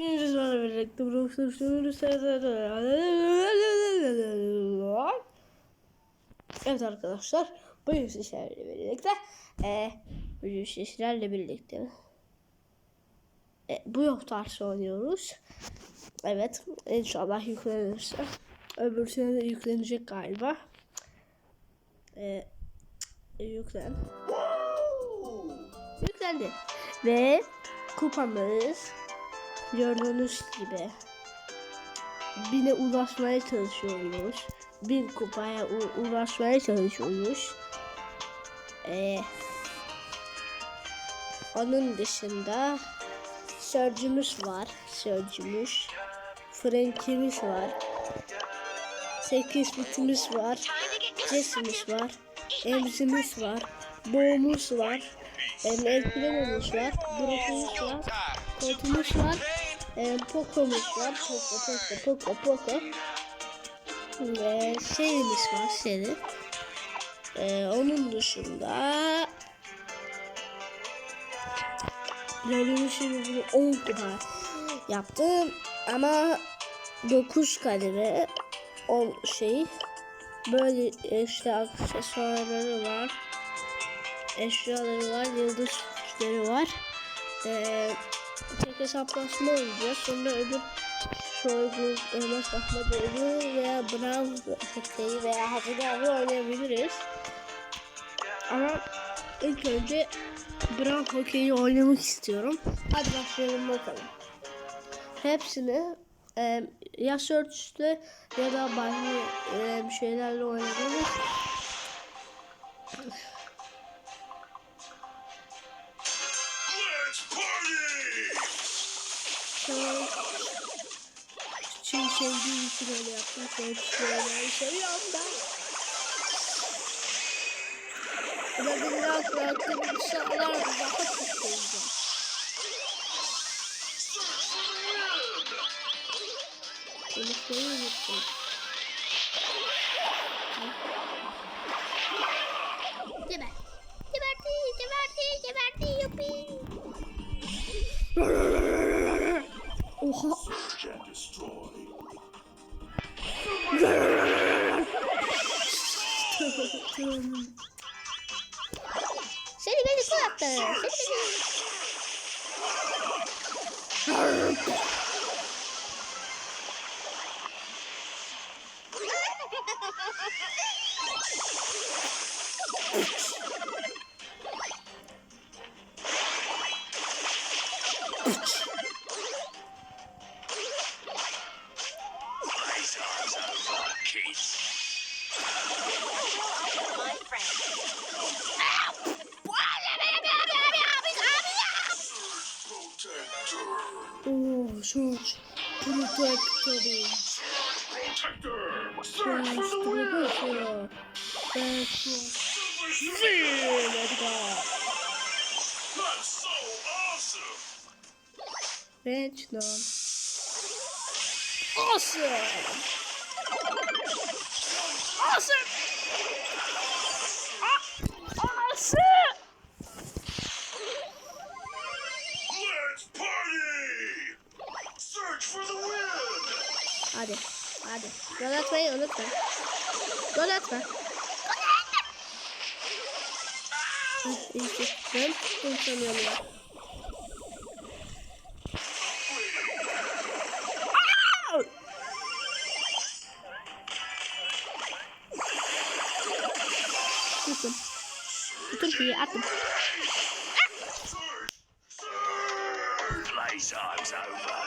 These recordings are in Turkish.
Sizlerle birlikte Evet arkadaşlar bugün sizlerle birlikte e, bugün sizlerle birlikte e, bu yok tarz oynuyoruz. Evet inşallah yüklenirse öbür sene de yüklenecek galiba. E, yüklen. Yüklendi. Ve kupamız gördüğünüz gibi bine ulaşmaya çalışıyoruz. Bin kupaya ulaşmaya çalışıyoruz. Ee, onun dışında Sörcümüz var. Sörcümüz. Frankimiz var. 8 bitimiz var. Jesse'miz var. Emzimiz var. Boğumuz var. Elfilomumuz var. Brokumuz var. Kotumuz var. E, Poco'muz var. Poco, Poco, Poco, Poco. Ve serimiz var. Seri. E, onun dışında gibi bunu 10 kupa yaptım. Ama 9 kademe 10 şey. Böyle işte aksesuarları var. Eşyaları var. Yıldız güçleri var. Ee, tek hesaplaşma oynayacağız. Sonra öbür soygun, elmas atmaca veya Brown Hockey veya Hazine Avı oynayabiliriz. Ama ilk önce Brown Hockey'i oynamak istiyorum. Hadi başlayalım bakalım. Hepsini e, ya Search'te ya da başka e, şeylerle oynayabiliriz. Sevdiğim için öyle yaptım. Search'te oynamayı seviyorum ben. Ama bir rahat bıraktığım insanlar daha çok seveceğim. Konuşmayı unuttum. Geber. Geberti, geberti, geberti, yuppi. Super Feel Let's go. That's so awesome. Awesome. Gol atmayı unutma. Gol atma. Ben tuttum sanıyorum ya. Tuttum. Tuttum ki attım.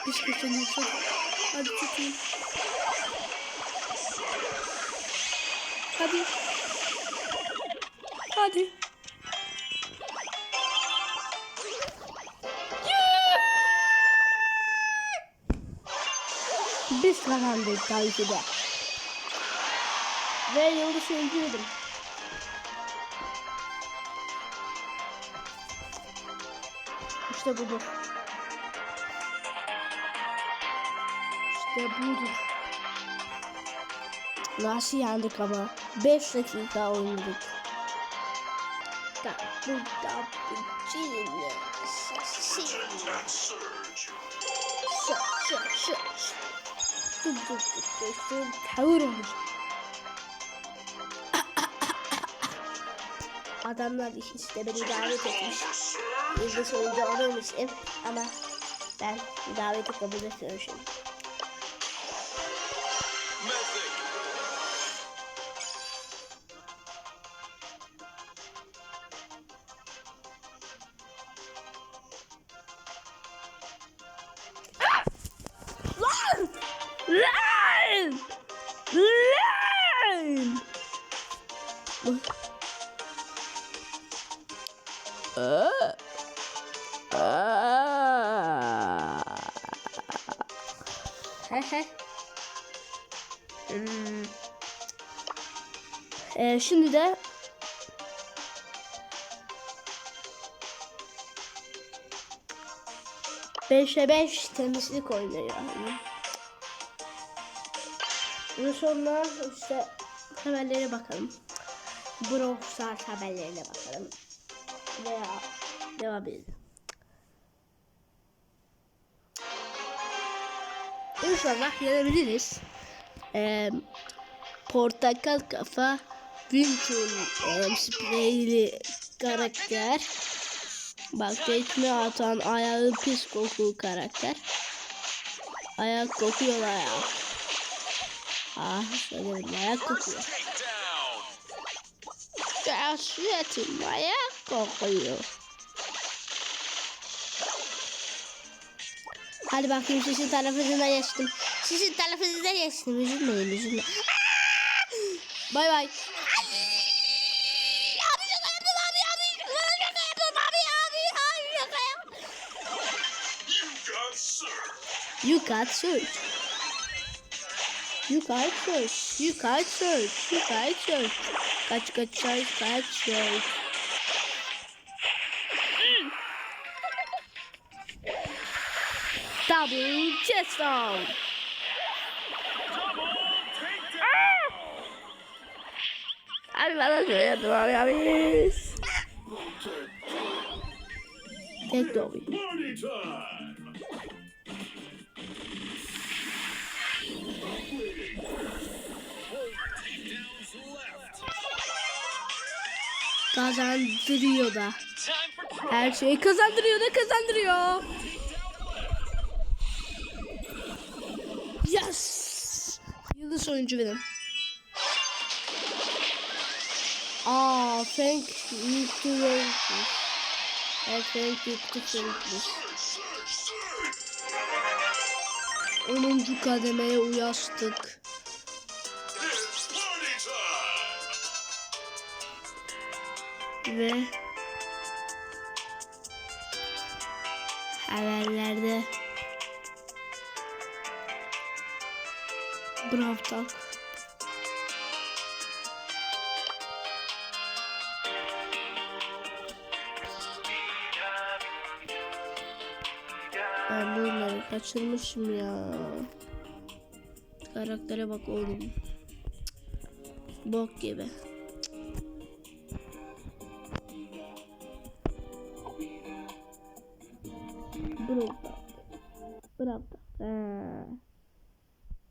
Hiç kurtulmuyorsun. Hadi tutayım. Hadi. Hadi. Biz kazandık tabii ki de. Ve yıldız öldürdüm. İşte budur. İşte budur. Nasıl yendik ama? 5 dakika oynadık. Da, bu, Genius. Adamlar işte beni davet etmiş. Yıldız oyuncu olurmuşum ama ben daveti kabul etmiyorum şimdi. Lan! Lan! Aa! Aa! Hmm. Ee, şimdi de Beşe beş temizlik oynuyor. Bunun sonra işte haberlere bakalım. Brawl haberlerine bakalım. Veya devam edelim. İnşallah yenebiliriz. Ee, portakal kafa Winchun e, spreyli karakter. Bak tekme atan ayağı pis koku karakter. Ayak kokuyor ayak. Ah söyledim ayak kokuyor. Gerçekten ayak kokuyor. Hadi bakayım sizin tarafınıza geçtim. Sizin tarafınıza geçtim. Üzülmeyin üzülmeyin. Aa! Bay bay. Abi şaka yaptım You got search. You got search. Kaç kaç search. Kaç search. Double chest down. Abi bana söyledin abi abi. Tek de Kazandırıyor da. Her şeyi kazandırıyor da kazandırıyor. Yes. Yıldız oyuncu benim. Aa, Frank yüklü vermiş. Evet, Frank yüklü vermiş. 10. kademeye ulaştık. Ve haberlerde Brawl Talk Ben bunları kaçırmışım ya. Karaktere bak oğlum. Bok gibi. Brawl Talk. Ha.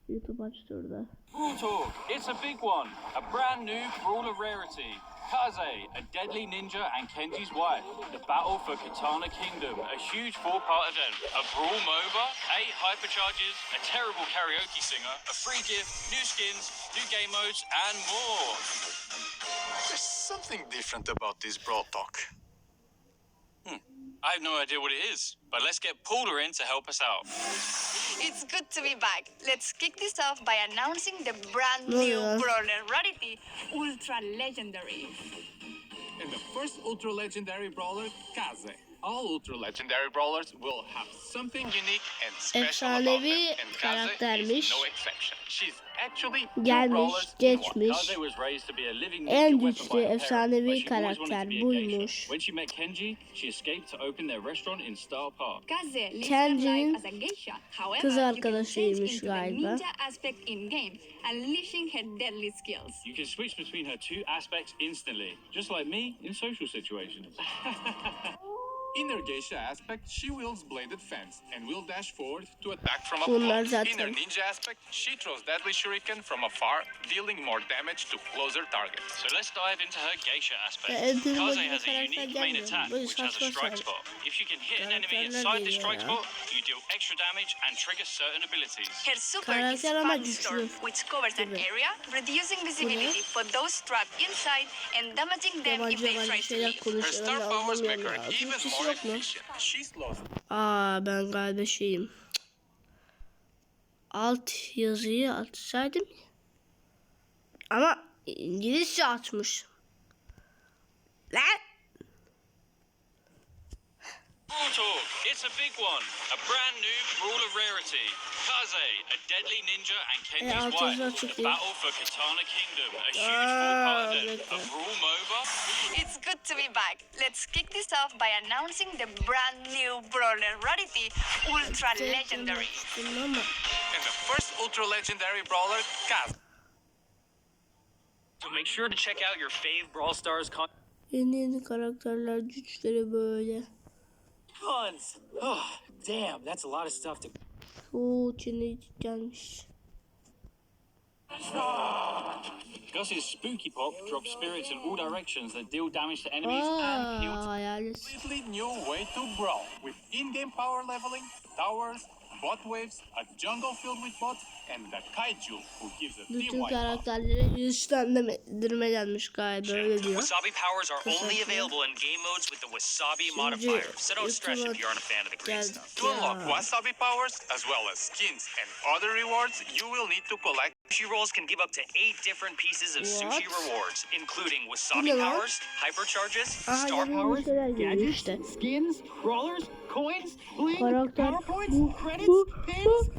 YouTube aç şurada. Brawl Talk, it's a big one. A brand new brawler rarity. Kaze, a deadly ninja, and Kenji's wife. The battle for Katana Kingdom, a huge four-part event. A brawl MOBA, eight hypercharges, a terrible karaoke singer, a free gift, new skins, new game modes, and more. There's something different about this Brawl talk. I have no idea what it is, but let's get Paula in to help us out. It's good to be back. Let's kick this off by announcing the brand No, new yeah. Brawler Rarity Ultra Legendary. And the first ultra legendary brawler, Kaze. All ultra legendary brawlers will have something unique and special about them. And Kaze is no exception. She's actually two Gelmiş, geçmiş. En güçlü efsanevi karakter buymuş. Kenji'nin kız arkadaşıymış galiba. You can switch between her two aspects instantly, just like me in social situations. In her geisha aspect, she wields bladed fence and will dash forward to attack from Bunlar afar. In her zaten- ninja aspect, she throws deadly shuriken from afar, dealing more damage to closer targets. So let's dive into her geisha aspect. Ya, Kaze has a unique main attack, which has a strike spot. If you can hit an enemy inside the strike spot, you deal extra damage and trigger certain abilities. Her super is Karakter ama Sunstorm, which covers an area, reducing visibility for those trapped inside and damaging them if they try to şeyler leave. Her star Ben powers make her even Türkçesi more yok mu? Aa ben galiba şeyim. Alt yazıyı atsaydım. Ama İngilizce atmış. Lan! Brawl Talk, it's a big one. A brand new brawler rarity. Kaze, a deadly ninja and Kenji's altı wife. The değil. battle for Katana Kingdom. A huge Aa, four-part event. bekle. A brawl MOBA. It's good to be back. Let's kick this off by announcing the brand new brawler rarity, Ultra Legendary. Ama And the first ultra legendary brawler, Kaz. So make sure to check out your fave Brawl Stars con- yeni yeni karakterler güçleri böyle. Tons. Oh, damn, that's a lot of stuff to. Oo Çin'e gelmiş. Gus's Spooky Pop drops spirits in all directions that deal damage to enemies and heal Aa hayalet. completely new way to brawl with in-game power leveling, towers, bot waves, a jungle filled with bots, and the kaiju who gives a Bütün team wipe. karakterlere güçlendirme gelmiş galiba öyle diyor. Wasabi powers are only available in game modes with the Wasabi Şimdi modifier, so don't stress if you aren't a fan of the green geldik stuff. To unlock wasabi powers, as well as skins and other rewards, you will need to collect Sushi rolls can give up to eight different pieces of sushi rewards, including wasabi powers, hypercharges, Aha star powers, şeyler geliyor işte. skins, crawlers, coins, bling, Karakter powerpoints, credits, pins,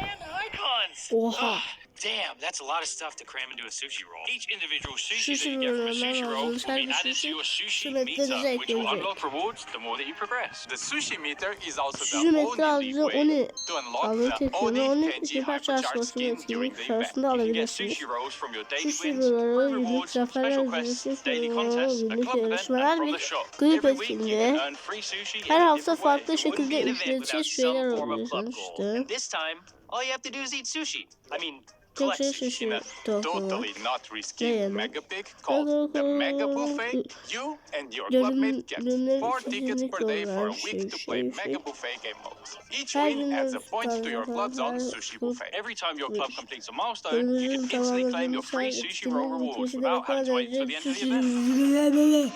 and icons. Oha. Damn, that's a lot of stuff to cram into a sushi roll. Each individual sushi, Sushi that you get from a sushi roll will be added to sushi your sushi meter, which will unlock rewards the more that you progress. the sushi meter is also the only way to unlock the Oni süper hypercharge skin during the event. You can get sushi rolls from your daily wins, rewards, special quests, daily contests, a club event, and from the shop. Every week you can earn free sushi in Her hafta farklı şekilde Wouldn't be an event ücretsiz without şeyler some form of club alıyorsunuz goal. işte. And this time, all you have to do is eat sushi. I mean, Tek collect şey in a tofu. totally not risky Ne yemek? mega pick called the Mega Buffet. You and your clubmate get Dönüm- four tickets per day for a dönüm- week to play şey- şey- Mega Buffet game modes. Each Her win gün adds a dönüş point to your tarzı club's own her sushi grup buffet. Every time your club completes a milestone, you can instantly claim your free sushi roll rewards without having to wait till the end of the event.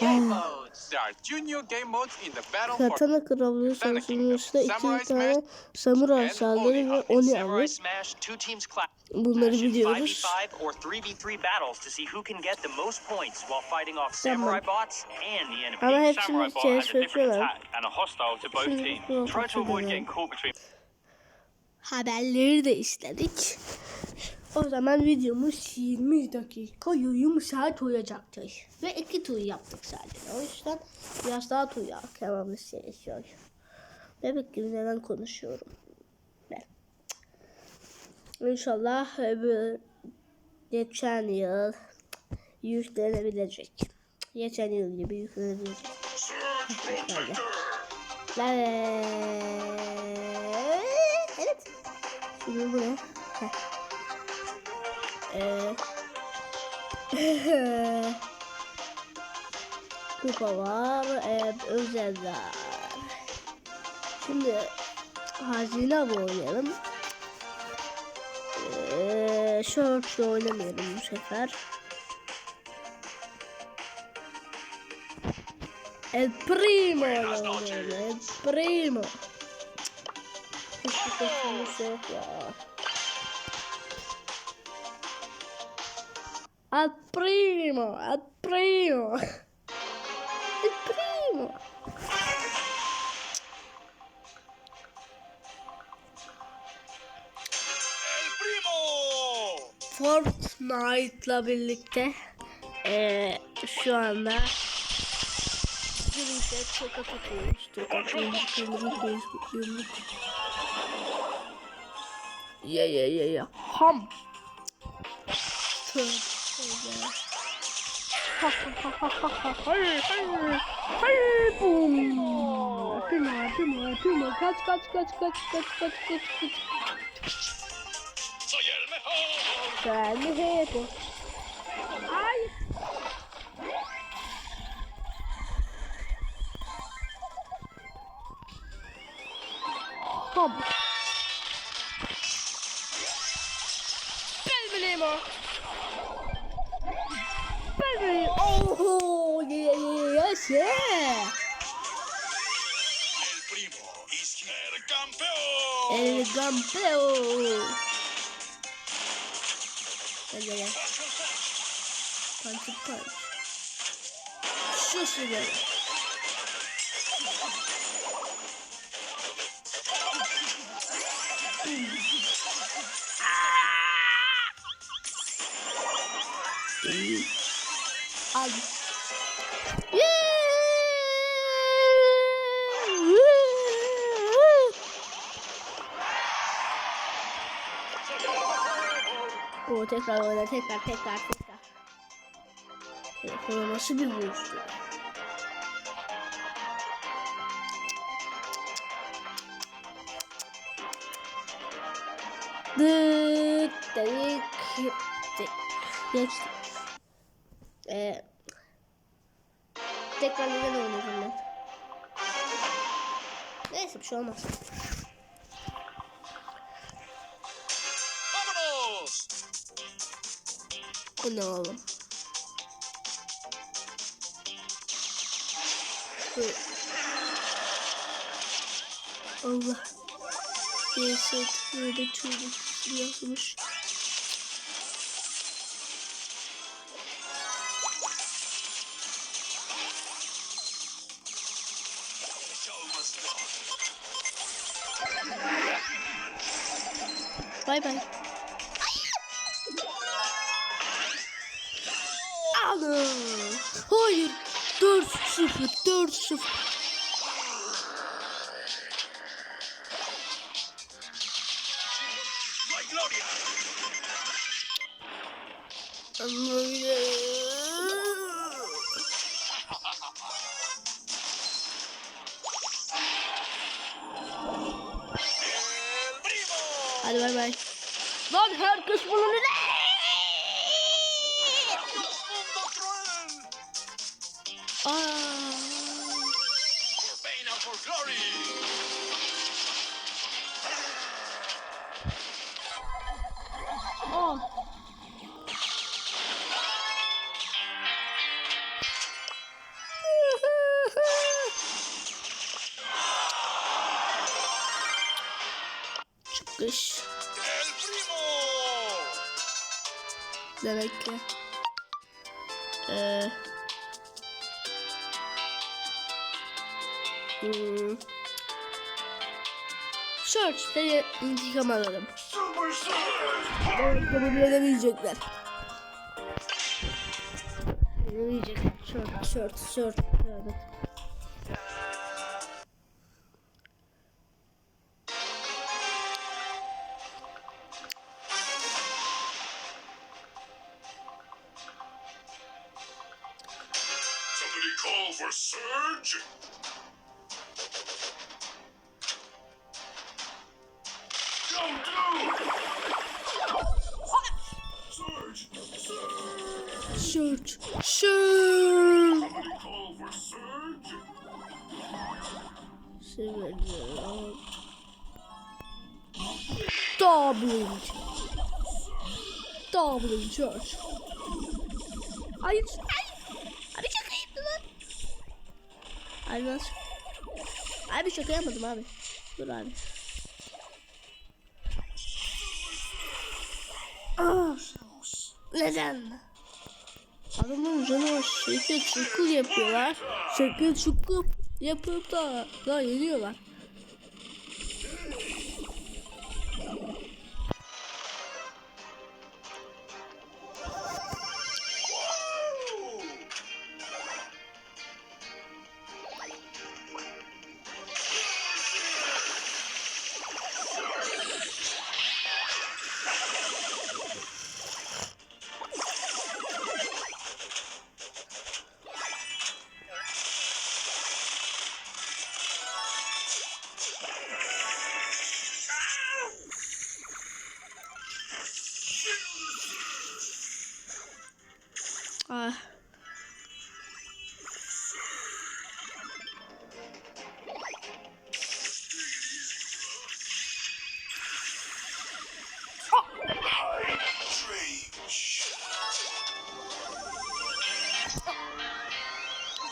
Game modes. There are new game modes in the battle for Katana Krallığı savaşında iki Samurai tane Smash samuray and saldırı Oni ve. Oni alır. Bunları biliyoruz. 5v5 or 3v3 battles to see who can get the most points while fighting off samurai bots and the enemy. Ama hepsini getting caught between Haberleri de istedik. O zaman videomuz 20 dakika saat olacaktır. Ve iki tur yaptık sadece. O yüzden biraz daha tur yapmamız gerekiyor. Bebek gibi neden konuşuyorum. İnşallah öbür geçen yıl yüklenebilecek. Geçen yıl gibi yüklenebilecek. Böyle. Evet. Şimdi bu ne? Heh. Ee, kupa var, ee, özeller. Şimdi hazine oynayalım. Ee, shorts'la oynamayalım bu sefer. El Primo oynayalım. El Primo. Hiçbir kaçırması yok ya. Primo, al primo. Fortnite'la birlikte eee şu anda Girişe çok atıyoruz. Çok atıyoruz. Yumruk atıyoruz. Yumruk. Ya ya ya ya. Ham. Tövbe tövbe. Hayır, hayır. Hayır, bum. Atma, atma, atma. Kaç, kaç, kaç, kaç, kaç, kaç, kaç, kaç. Soy el mejor. Sen de hep o. Ay. Hop. Ben bileyim o. Ben bileyim. Oh, yes, yeah. El primo el campeón. El campeón. Punch punch. Şu şuraya. Al. Oo tekrar oyna tekrar tekrar tekrar. Telefona nasıl bir vuruştu? Dıt dedik. Geçtik. Ee, tekrar neden oynayacağım ben? Neyse bir şey olmaz. Bu ne oğlum? Bu... Allah. Ceset böyle must go on. Bay bay. No Çıkış. Demek ki. Ee, hmm. Search seni intikam alalım. Bunu yenemeyecekler. Yenemeyecekler. Short, short, short. Evet. Search, search. Seven, Doubling. Doubling search. Hayır. Abi şaka yaptın lan. Abi nasıl? Abi şaka yapmadım abi. Dur abi. Ah. Neden? Adamın canı şekil çukur yapıyorlar. Şekil çukur yapıp da da yeniyorlar.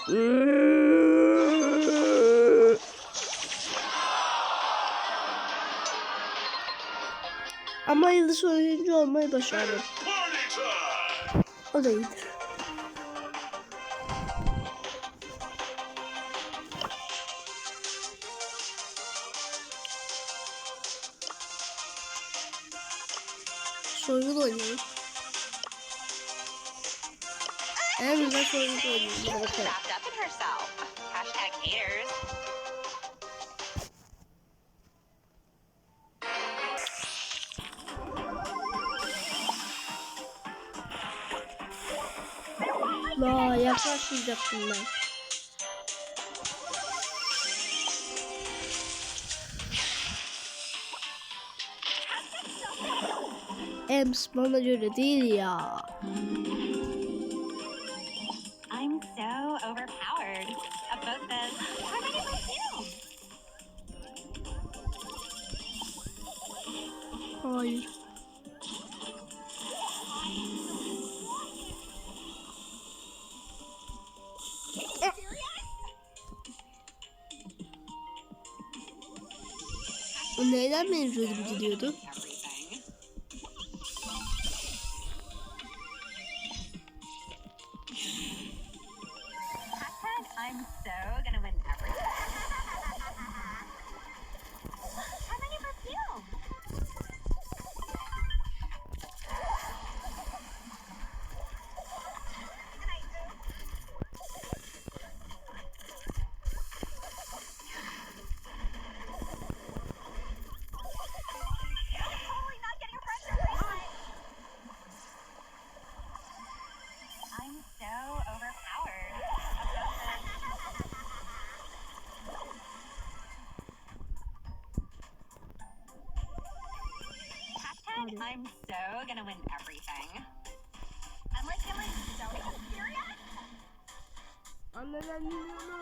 Ama yıldız oyuncu olmayı başardım. O da iyidir. Soygun oynayalım. En güzel soygun oynayalım. Bakalım. Herself. Hashtag haters. La yaklaşmayacaktım ben. Ems bana göre değil ya. I'm so gonna win I'm so gonna win everything. I'm like, am I so serious? Anneler milyonu. Did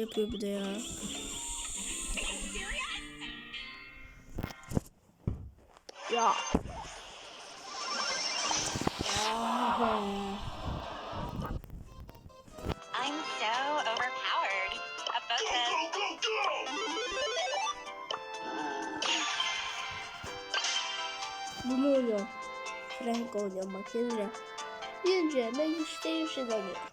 yapıyor bir de ya. Ya. I'm so overpowered. A boat says, Go, go, go! Bunu oynuyorum. Frank oynuyorum bak. Birinci ben yüzde yüz inanıyorum.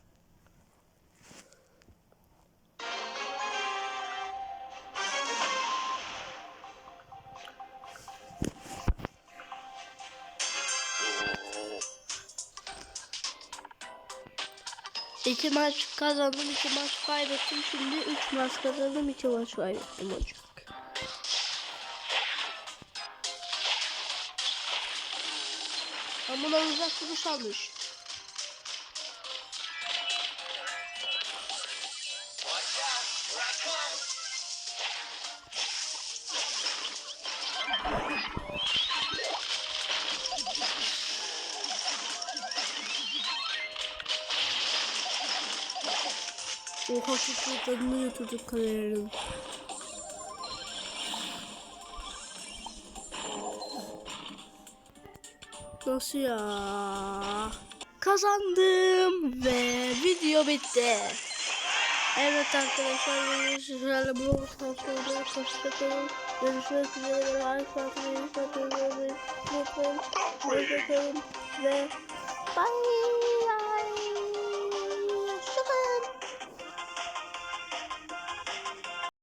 İki maç kazandım, iki maç kaybettim. Şimdi üç maç kazandım, iki maç kaybettim hocam. Ama bundan uzak duruş almış. Oha çok tadını götürdük kameranın. Nasıl ya? Kazandım ve video bitti. Evet arkadaşlar sizlerle bu videoda hoşçakalın. Görüşmek üzere. Like atmayı, unutmayın. Unutmayın. Hoşçakalın ve bye.